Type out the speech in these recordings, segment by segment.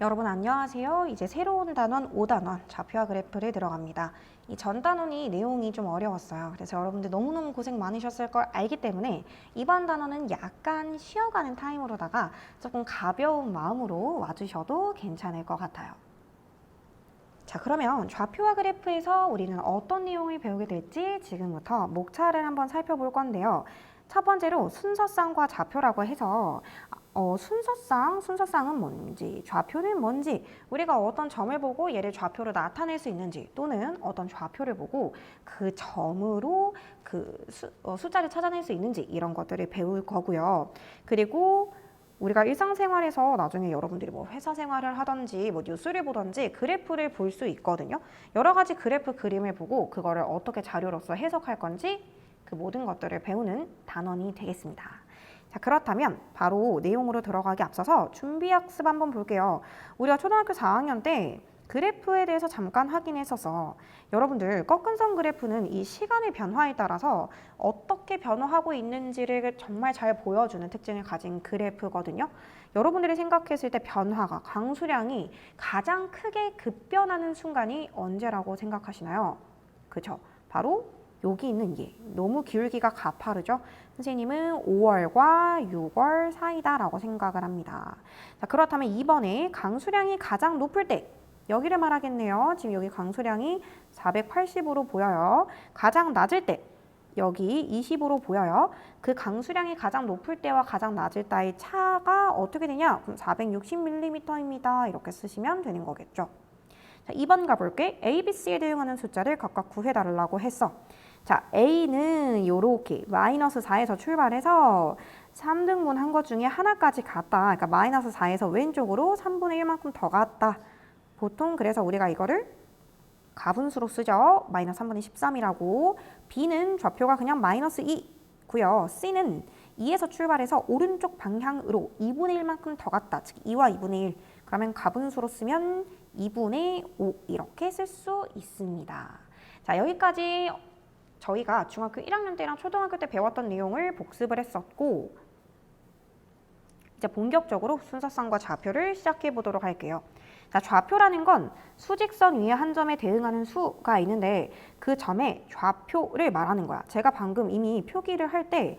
여러분 안녕하세요. 이제 새로운 단원 5단원 좌표와 그래프를 들어갑니다. 이 전 단원이 내용이 좀 어려웠어요. 그래서 여러분들 너무너무 고생 많으셨을 걸 알기 때문에 이번 단원은 약간 쉬어가는 타임으로다가 조금 가벼운 마음으로 와주셔도 괜찮을 것 같아요. 자 그러면 좌표와 그래프에서 우리는 어떤 내용을 배우게 될지 지금부터 목차를 한번 살펴볼 건데요. 첫 번째로 순서쌍과 좌표라고 해서 어, 순서쌍, 순서쌍은 뭔지, 좌표는 뭔지, 우리가 어떤 점을 보고 얘를 좌표로 나타낼 수 있는지, 또는 어떤 좌표를 보고 그 점으로 그 수, 어, 숫자를 찾아낼 수 있는지 이런 것들을 배울 거고요. 그리고 우리가 일상생활에서 나중에 여러분들이 뭐 회사 생활을 하든지 뭐 뉴스를 보든지 그래프를 볼 수 있거든요. 여러 가지 그래프 그림을 보고 그거를 어떻게 자료로서 해석할 건지 그 모든 것들을 배우는 단원이 되겠습니다. 자, 그렇다면 바로 내용으로 들어가기 앞서서 준비 학습 한번 볼게요. 우리가 초등학교 4학년 때 그래프에 대해서 잠깐 확인했어서 여러분들 꺾은선 그래프는 이 시간의 변화에 따라서 어떻게 변화하고 있는지를 정말 잘 보여주는 특징을 가진 그래프거든요. 여러분들이 생각했을 때 변화가 강수량이 가장 크게 급변하는 순간이 언제라고 생각하시나요? 그죠? 바로 여기 있는 얘 너무 기울기가 가파르죠? 선생님은 5월과 6월 사이다라고 생각을 합니다. 자, 그렇다면 이번에 강수량이 가장 높을 때 여기를 말하겠네요. 지금 여기 강수량이 480으로 보여요. 가장 낮을 때 여기 20으로 보여요. 그 강수량이 가장 높을 때와 가장 낮을 때의 차가 어떻게 되냐? 그럼 460mm입니다. 이렇게 쓰시면 되는 거겠죠. 자, 2번 가볼게. A, B, C에 대응하는 숫자를 각각 구해달라고 했어. 자, A는 요렇게 마이너스 4에서 출발해서 3등분 한 것 중에 하나까지 갔다. 그러니까 마이너스 4에서 왼쪽으로 3분의 1만큼 더 갔다. 보통 그래서 우리가 이거를 가분수로 쓰죠. 마이너스 3분의 13이라고. B는 좌표가 그냥 마이너스 2고요. C는 2에서 출발해서 오른쪽 방향으로 2분의 1만큼 더 갔다. 즉 2와 2분의 1. 그러면 가분수로 쓰면 2분의 5 이렇게 쓸 수 있습니다. 자 여기까지 저희가 중학교 1학년 때랑 초등학교 때 배웠던 내용을 복습을 했었고 이제 본격적으로 순서쌍과 좌표를 시작해 보도록 할게요. 자, 좌표라는 건 수직선 위에 한 점에 대응하는 수가 있는데 그 점의 좌표를 말하는 거야. 제가 방금 이미 표기를 할 때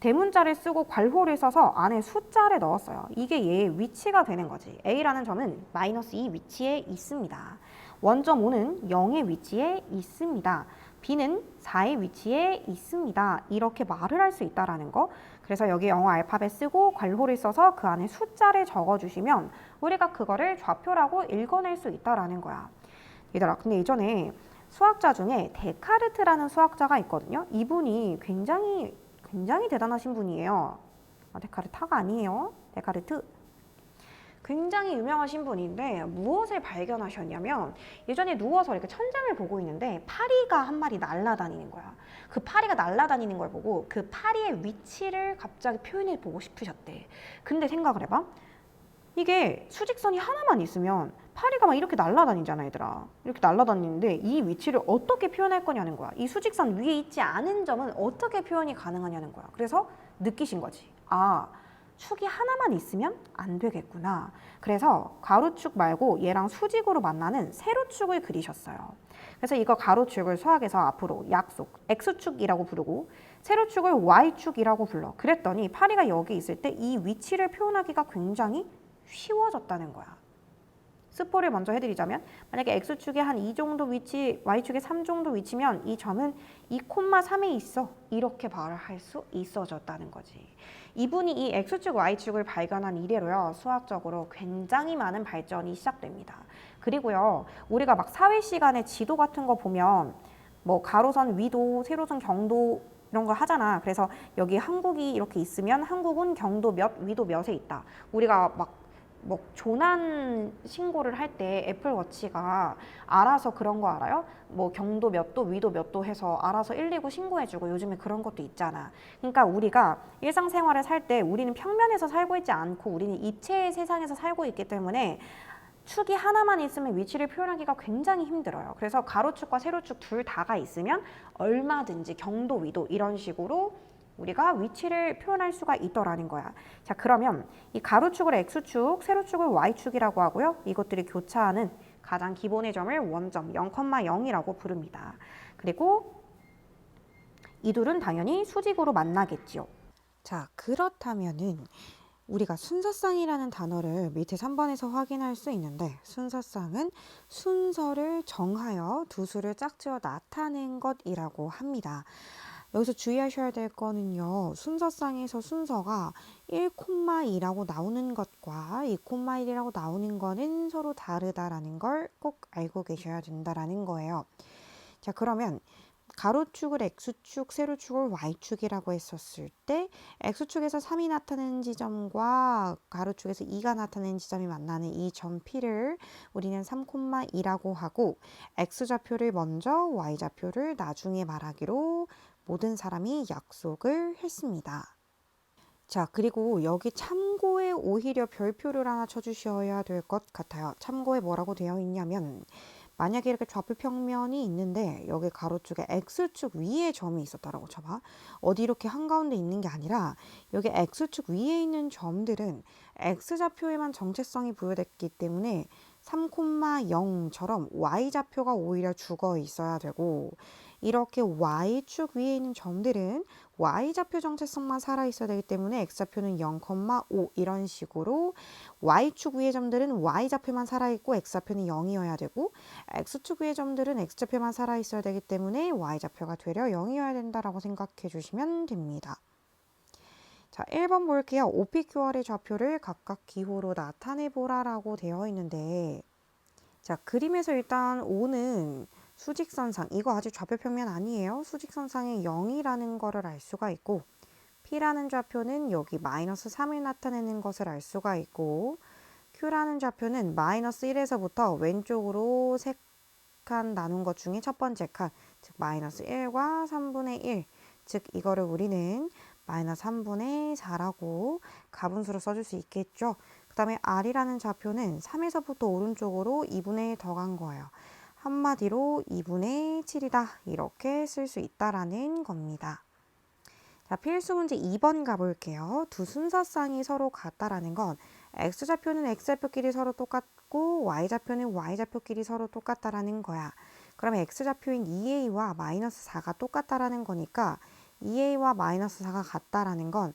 대문자를 쓰고 괄호를 써서 안에 숫자를 넣었어요. 이게 얘의 위치가 되는 거지. A라는 점은 마이너스 2 위치에 있습니다. 원점 5는 0의 위치에 있습니다. B는 4의 위치에 있습니다. 이렇게 말을 할 수 있다라는 거. 그래서 여기 영어 알파벳 쓰고 괄호를 써서 그 안에 숫자를 적어주시면 우리가 그거를 좌표라고 읽어낼 수 있다라는 거야. 얘들아, 근데 예전에 수학자 중에 데카르트라는 수학자가 있거든요. 이분이 굉장히 굉장히 대단하신 분이에요. 아, 데카르타가 아니에요. 데카르트. 굉장히 유명하신 분인데 무엇을 발견하셨냐면 예전에 누워서 이렇게 천장을 보고 있는데 파리가 한 마리 날아다니는 거야. 그 파리가 날아다니는 걸 보고 그 파리의 위치를 갑자기 표현해 보고 싶으셨대. 근데 생각을 해봐. 이게 수직선이 하나만 있으면 파리가 막 이렇게 날아다니잖아, 얘들아. 이렇게 날아다니는데 이 위치를 어떻게 표현할 거냐는 거야. 이 수직선 위에 있지 않은 점은 어떻게 표현이 가능하냐는 거야. 그래서 느끼신 거지. 아, 축이 하나만 있으면 안 되겠구나. 그래서 가로축 말고 얘랑 수직으로 만나는 세로축을 그리셨어요. 그래서 이거 가로축을 수학에서 앞으로 약속, x축이라고 부르고 세로축을 y축이라고 불러. 그랬더니 파리가 여기 있을 때 이 위치를 표현하기가 굉장히 쉬워졌다는 거야. 스포를 먼저 해드리자면 만약에 x축에 한이 정도 위치, y축에 3 정도 위치면 이 점은 2,3에 있어 이렇게 말을 할수 있어졌다는 거지. 이분이 이 x축, y축을 발견한 이래로요 수학적으로 굉장히 많은 발전이 시작됩니다. 그리고요 우리가 막 사회 시간에 지도 같은 거 보면 뭐 가로선 위도, 세로선 경도 이런 걸 하잖아. 그래서 여기 한국이 이렇게 있으면 한국은 경도 몇, 위도 몇에 있다. 우리가 막 뭐 조난 신고를 할 때 애플워치가 알아서 그런 거 알아요? 뭐 경도 몇 도, 위도 몇 도 해서 알아서 119 신고해주고 요즘에 그런 것도 있잖아. 그러니까 우리가 일상생활을 살 때 우리는 평면에서 살고 있지 않고 우리는 입체의 세상에서 살고 있기 때문에 축이 하나만 있으면 위치를 표현하기가 굉장히 힘들어요. 그래서 가로축과 세로축 둘 다가 있으면 얼마든지 경도, 위도 이런 식으로 우리가 위치를 표현할 수가 있더라는 거야. 자, 그러면 이 가로축을 x축, 세로축을 y축이라고 하고요. 이것들이 교차하는 가장 기본의 점을 원점 0,0이라고 부릅니다. 그리고 이 둘은 당연히 수직으로 만나겠지요. 자, 그렇다면은 우리가 순서쌍이라는 단어를 밑에 3번에서 확인할 수 있는데 순서쌍은 순서를 정하여 두 수를 짝지어 나타낸 것이라고 합니다. 여기서 주의하셔야 될 거는요. 순서쌍에서 순서가 1,2라고 나오는 것과 2,1이라고 나오는 거는 서로 다르다라는 걸 꼭 알고 계셔야 된다라는 거예요. 자, 그러면 가로축을 x축, 세로축을 y축이라고 했었을 때 x축에서 3이 나타나는 지점과 가로축에서 2가 나타나는 지점이 만나는 이 점 P를 우리는 3,2라고 하고 x좌표를 먼저 y좌표를 나중에 말하기로 모든 사람이 약속을 했습니다. 자, 그리고 여기 참고에 오히려 별표를 하나 쳐주셔야 될 것 같아요. 참고에 뭐라고 되어 있냐면 만약에 이렇게 좌표 평면이 있는데 여기 가로축에 x축 위에 점이 있었다라고 쳐봐. 어디 이렇게 한가운데 있는 게 아니라 여기 x축 위에 있는 점들은 x좌표에만 정체성이 부여됐기 때문에 3,0처럼 y좌표가 오히려 죽어 있어야 되고 이렇게 y축 위에 있는 점들은 y좌표 정체성만 살아 있어야 되기 때문에 x좌표는 0,5 이런 식으로 y축 위의 점들은 y좌표만 살아 있고 x좌표는 0이어야 되고 x축 위의 점들은 x좌표만 살아 있어야 되기 때문에 y좌표가 되려 0이어야 된다라고 생각해 주시면 됩니다. 자, 1번 볼게요. OPQR의 좌표를 각각 기호로 나타내 보라라고 되어 있는데 자, 그림에서 일단 O는 수직선상, 이거 아직 좌표 평면 아니에요. 수직선상에 0이라는 거를 알 수가 있고 P라는 좌표는 여기 마이너스 3을 나타내는 것을 알 수가 있고 Q라는 좌표는 마이너스 1에서부터 왼쪽으로 세 칸 나눈 것 중에 첫 번째 칸, 즉 마이너스 1과 3분의 1, 즉 이거를 우리는 마이너스 3분의 4라고 가분수로 써줄 수 있겠죠. 그 다음에 R이라는 좌표는 3에서부터 오른쪽으로 2분의 1 더간 거예요. 한마디로 2분의 7이다. 이렇게 쓸 수 있다라는 겁니다. 자, 필수 문제 2번 가볼게요. 두 순서쌍이 서로 같다라는 건 x좌표는 x좌표끼리 서로 똑같고 y좌표는 y좌표끼리 서로 똑같다라는 거야. 그러면 x좌표인 2a와 마이너스 4가 똑같다라는 거니까 2a와 마이너스 4가 같다라는 건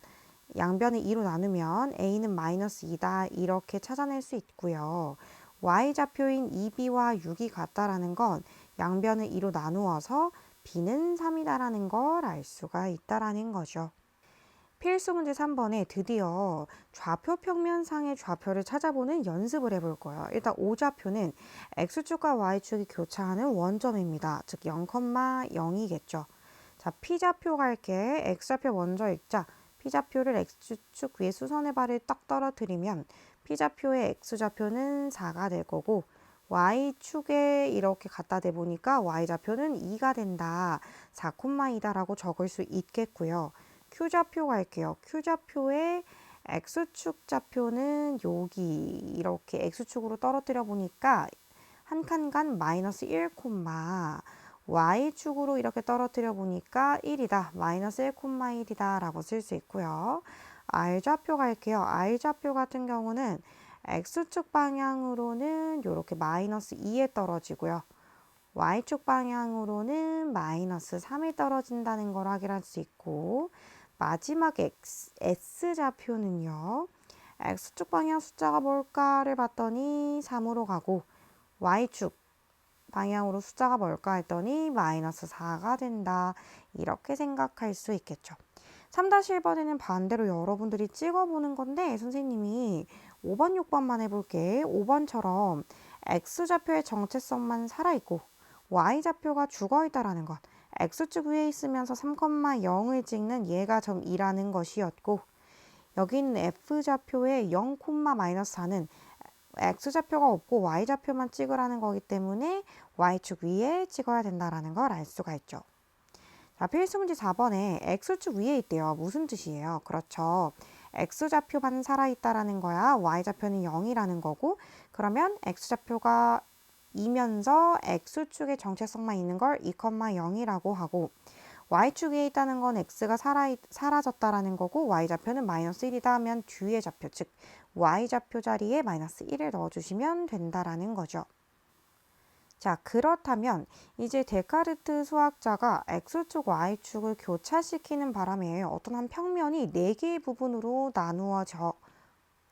양변을 2로 나누면 a는 마이너스 2다 이렇게 찾아낼 수 있고요. y좌표인 2b와 6이 같다라는 건 양변을 2로 나누어서 b는 3이다라는 걸 알 수가 있다라는 거죠. 필수 문제 3번에 드디어 좌표 평면상의 좌표를 찾아보는 연습을 해볼 거예요. 일단 O좌표는 X축과 Y축이 교차하는 원점입니다. 즉 0,0이겠죠. 자, P좌표 갈게. X좌표 먼저 읽자. P좌표를 X축 위에 수선의 발을 딱 떨어뜨리면 P좌표의 X좌표는 4가 될 거고 Y축에 이렇게 갖다 대보니까 Y좌표는 2가 된다. 4,2다라고 적을 수 있겠고요. Q좌표 갈게요. Q좌표의 X축 좌표는 여기 이렇게 X축으로 떨어뜨려 보니까 한 칸간 마이너스 1, Y축으로 이렇게 떨어뜨려 보니까 1이다. 마이너스 1,1이다 라고 쓸 수 있고요. R좌표 갈게요. R좌표 같은 경우는 X축 방향으로는 이렇게 마이너스 2에 떨어지고요. Y축 방향으로는 마이너스 3에 떨어진다는 걸 확인할 수 있고 마지막 X, S좌표는요. X축 방향 숫자가 뭘까를 봤더니 3으로 가고 Y축 방향으로 숫자가 뭘까 했더니 마이너스 4가 된다. 이렇게 생각할 수 있겠죠. 3-1번에는 반대로 여러분들이 찍어보는 건데 선생님이 5번, 6번만 해볼게. 5번처럼 X좌표의 정체성만 살아있고 Y좌표가 죽어있다라는 것. X축 위에 있으면서 3,0을 찍는 얘가 점 2라는 것이었고 여기 있는 F좌표의 0, 마이너스 4는 X좌표가 없고 Y좌표만 찍으라는 거기 때문에 Y축 위에 찍어야 된다는 걸 알 수가 있죠. 자, 필수 문제 4번에 X축 위에 있대요. 무슨 뜻이에요? 그렇죠. X좌표만 살아있다라는 거야. Y좌표는 0이라는 거고 그러면 X좌표가 이면서 X축의 정체성만 있는 걸 2,0이라고 하고 y축 위에 있다는 건 x가 사라, 사라졌다라는 거고 y좌표는 마이너스 1이다 하면 뒤의 좌표 즉 y좌표 자리에 마이너스 1을 넣어주시면 된다라는 거죠. 자 그렇다면 이제 데카르트 수학자가 x축 y축을 교차시키는 바람에 어떤 한 평면이 네 개의 부분으로 나누어져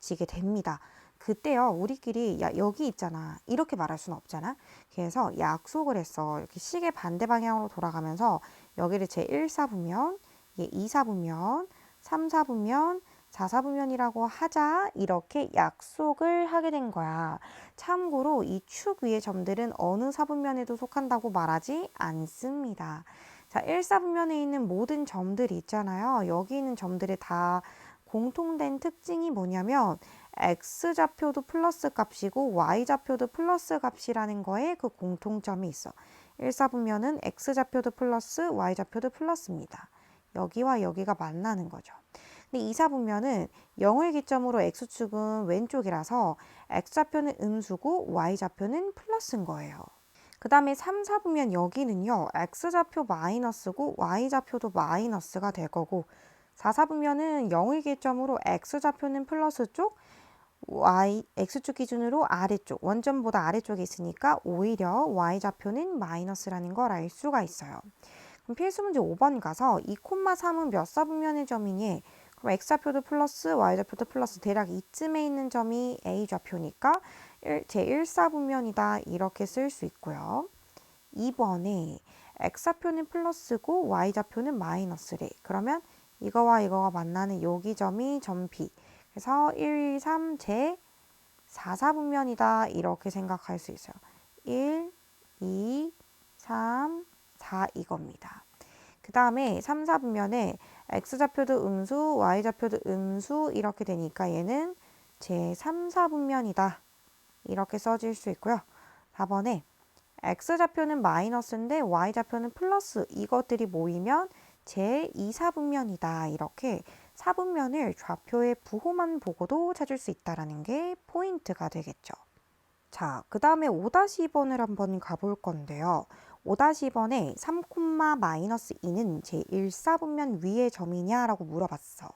지게 됩니다. 그때요 우리끼리 야 여기 있잖아. 이렇게 말할 수는 없잖아. 그래서 약속을 했어 이렇게 시계 반대 방향으로 돌아가면서 여기를 제 1사분면 얘 2사분면 3사분면 4사분면이라고 하자. 이렇게 약속을 하게 된 거야. 참고로 이 축 위의 점들은 어느 사분면에도 속한다고 말하지 않습니다. 자 1사분면에 있는 모든 점들이 있잖아요. 여기 있는 점들이 다 공통된 특징이 뭐냐면 x좌표도 플러스 값이고 y좌표도 플러스 값이라는 거에 그 공통점이 있어. 1사분면은 x좌표도 플러스 y좌표도 플러스입니다. 여기와 여기가 만나는 거죠. 근데 2사분면은 0을 기점으로 x축은 왼쪽이라서 x좌표는 음수고 y좌표는 플러스인 거예요. 그 다음에 3, 4분면 여기는요. x좌표 마이너스고 y좌표도 마이너스가 될 거고 4, 4분면은 0을 기점으로 x좌표는 플러스 쪽, y x축 기준으로 아래쪽 원점보다 아래쪽에 있으니까 오히려 y좌표는 마이너스라는 걸 알 수가 있어요. 그럼 필수 문제 5번 가서 2,3은 몇 사분면의 점이니? 그럼 x좌표도 플러스 y좌표도 플러스 대략 이쯤에 있는 점이 a좌표니까 제 1사분면이다 이렇게 쓸 수 있고요. 2번에 x좌표는 플러스고 y좌표는 마이너스래. 그러면 이거와 이거가 만나는 여기 점이 점 B. 그래서 1, 3, 제 4, 4분면이다 이렇게 생각할 수 있어요. 1, 2, 3, 4 이겁니다. 그 다음에 3, 4분면에 x좌표도 음수, y좌표도 음수 이렇게 되니까 얘는 제 3, 4분면이다. 이렇게 써질 수 있고요. 4번에 x좌표는 마이너스인데 y좌표는 플러스 이것들이 모이면 제 2, 4분면이다. 이렇게 사분면을 좌표의 부호만 보고도 찾을 수 있다는 게 포인트가 되겠죠. 자, 그 다음에 5-2번을 한번 가볼 건데요. 5-2번에 3, 마이너스 2는 제1사분면 위의 점이냐라고 물어봤어.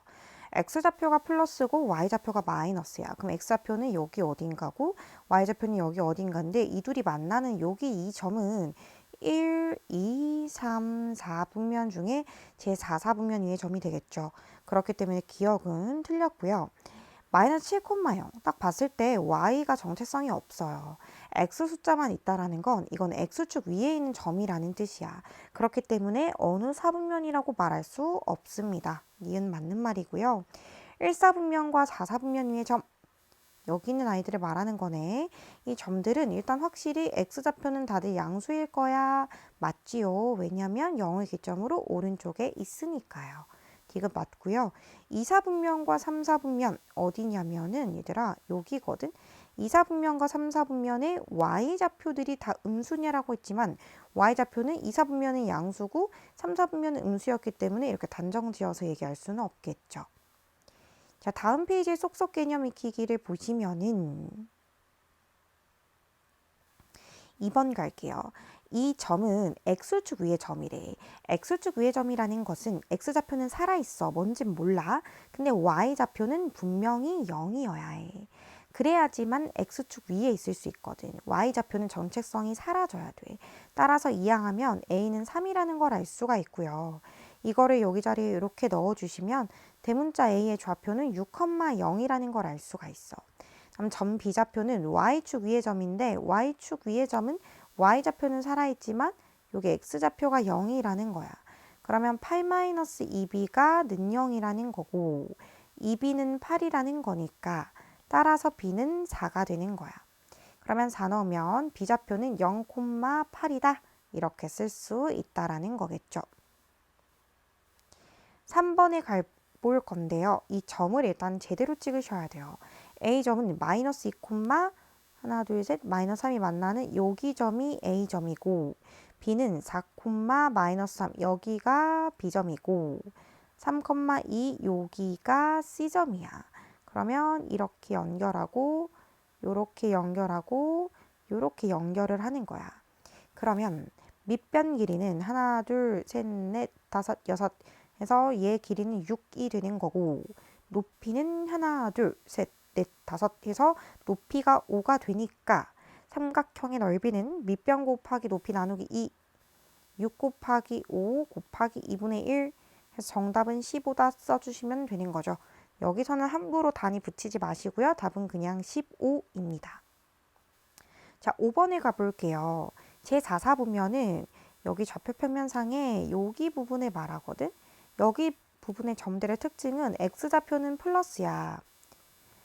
x좌표가 플러스고 y좌표가 마이너스야. 그럼 x좌표는 여기 어딘가고 y좌표는 여기 어딘가인데 이 둘이 만나는 여기 이 점은 1, 2, 3, 4분면 중에 제4, 4분면 위의 점이 되겠죠. 그렇기 때문에 기억은 틀렸고요. 마이너스 7,0 딱 봤을 때 y가 정체성이 없어요. x 숫자만 있다라는 건 이건 x축 위에 있는 점이라는 뜻이야. 그렇기 때문에 어느 사분면이라고 말할 수 없습니다. 니은 맞는 말이고요. 1사분면과 4사분면 위의 점 여기 있는 아이들을 말하는 거네. 이 점들은 일단 확실히 x좌표는 다들 양수일 거야. 맞지요. 왜냐면 0을 기점으로 오른쪽에 있으니까요. 디귿 맞고요. 2사분면과 3사분면 어디냐면은 얘들아 여기거든. 2사분면과 3사분면의 y좌표들이 다 음수냐라고 했지만 y좌표는 2사분면은 양수고 3사분면은 음수였기 때문에 이렇게 단정 지어서 얘기할 수는 없겠죠. 자, 다음 페이지의 속속 개념 익히기를 보시면은 2번 갈게요. 이 점은 x축 위의 점이래. x축 위의 점이라는 것은 x좌표는 살아있어. 뭔진 몰라. 근데 y좌표는 분명히 0이어야 해. 그래야지만 x축 위에 있을 수 있거든. y좌표는 정체성이 사라져야 돼. 따라서 이항하면 a는 3이라는 걸 알 수가 있고요. 이거를 여기 자리에 이렇게 넣어주시면 대문자 a의 좌표는 6,0이라는 걸 알 수가 있어. 그럼 점 b좌표는 y축 위의 점인데 y축 위의 점은 y좌표는 살아있지만 여기 x좌표가 0이라는 거야. 그러면 8-2b가 는 0이라는 거고 2b는 8이라는 거니까 따라서 b는 4가 되는 거야. 그러면 4 넣으면 b좌표는 0,8이다. 이렇게 쓸 수 있다라는 거겠죠. 3번에 갈, 볼 건데요. 이 점을 일단 제대로 찍으셔야 돼요. A점은 마이너스 2, 하나, 둘, 셋, 마이너스 3이 만나는 여기 점이 A점이고 B는 4, 마이너스 3, 여기가 B점이고 3,2 여기가 C점이야. 그러면 이렇게 연결하고 요렇게 연결하고 요렇게 연결을 하는 거야. 그러면 밑변 길이는 하나, 둘, 셋, 넷, 다섯, 여섯 해서 얘 길이는 6이 되는 거고 높이는 하나, 둘, 셋, 넷, 다섯 해서 높이가 5가 되니까 삼각형의 넓이는 밑변 곱하기 높이 나누기 2, 6 곱하기 5 곱하기 2분의 1 해서 정답은 15다 써주시면 되는 거죠. 여기서는 함부로 단위 붙이지 마시고요. 답은 그냥 15입니다. 자, 5번에 가볼게요. 제4사 보면은 여기 좌표평면상에 여기 부분을 말하거든. 여기 부분의 점들의 특징은 x좌표는 플러스야.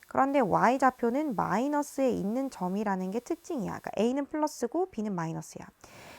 그런데 y좌표는 마이너스에 있는 점이라는 게 특징이야. 그러니까 a는 플러스고 b는 마이너스야.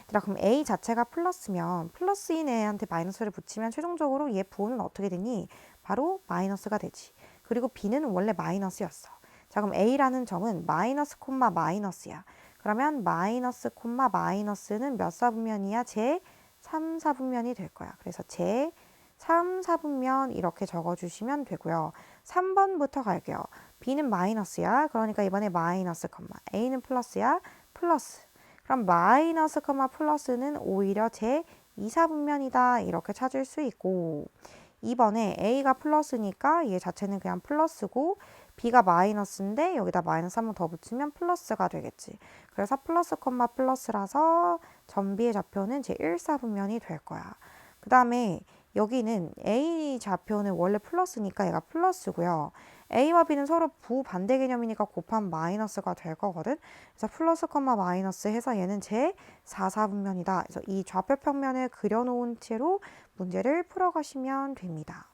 그럼 a 자체가 플러스면 플러스인 애한테 마이너스를 붙이면 최종적으로 얘 부호는 어떻게 되니? 바로 마이너스가 되지. 그리고 b는 원래 마이너스였어. 자, 그럼 a라는 점은 마이너스 콤마 마이너스야. 그러면 마이너스 콤마 마이너스는 몇 사분면이야? 제 3, 4분면이 될 거야. 그래서 제 3, 4분면 이렇게 적어주시면 되고요. 3번부터 갈게요. b는 마이너스야. 그러니까 이번에 마이너스 콤마 a는 플러스야. 플러스. 그럼 마이너스 콤마 플러스는 오히려 제 2, 4분면이다. 이렇게 찾을 수 있고 2번에 a가 플러스니까 얘 자체는 그냥 플러스고 b가 마이너스인데 여기다 마이너스 한 번 더 붙이면 플러스가 되겠지. 그래서 플러스 콤마 플러스라서 전비의 좌표는 제 1, 4분면이 될 거야. 그 다음에 여기는 a 좌표는 원래 플러스니까 얘가 플러스고요. a와 b는 서로 부반대 개념이니까 곱하면 마이너스가 될 거거든. 그래서 플러스 콤마 마이너스 해서 얘는 제 4, 4분면이다. 그래서 이 좌표 평면을 그려놓은 채로 문제를 풀어가시면 됩니다.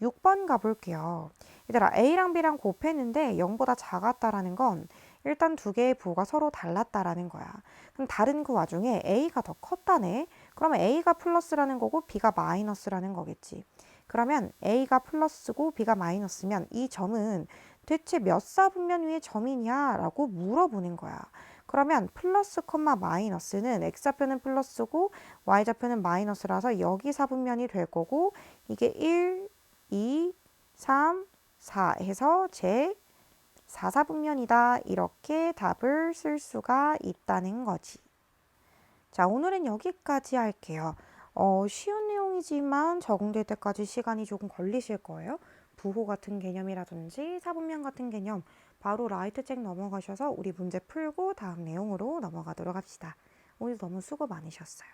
6번 가볼게요. 얘들아 A랑 B랑 곱했는데 0보다 작았다라는 건 일단 두 개의 부호가 서로 달랐다라는 거야. 그럼 다른 그 와중에 A가 더 컸다네. 그러면 A가 플러스라는 거고 B가 마이너스라는 거겠지. 그러면 A가 플러스고 B가 마이너스면 이 점은 대체 몇 사분면 위의 점이냐라고 물어보는 거야. 그러면 플러스 콤마 마이너스는 x좌표는 플러스고 y좌표는 마이너스라서 여기 사분면이 될 거고 이게 1, 2, 3, 4 해서 제 4사분면이다. 이렇게 답을 쓸 수가 있다는 거지. 자, 오늘은 여기까지 할게요. 어, 쉬운 내용이지만 적응될 때까지 시간이 조금 걸리실 거예요. 부호 같은 개념이라든지 사분면 같은 개념 바로 라이트 책 넘어가셔서 우리 문제 풀고 다음 내용으로 넘어가도록 합시다. 오늘 너무 수고 많으셨어요.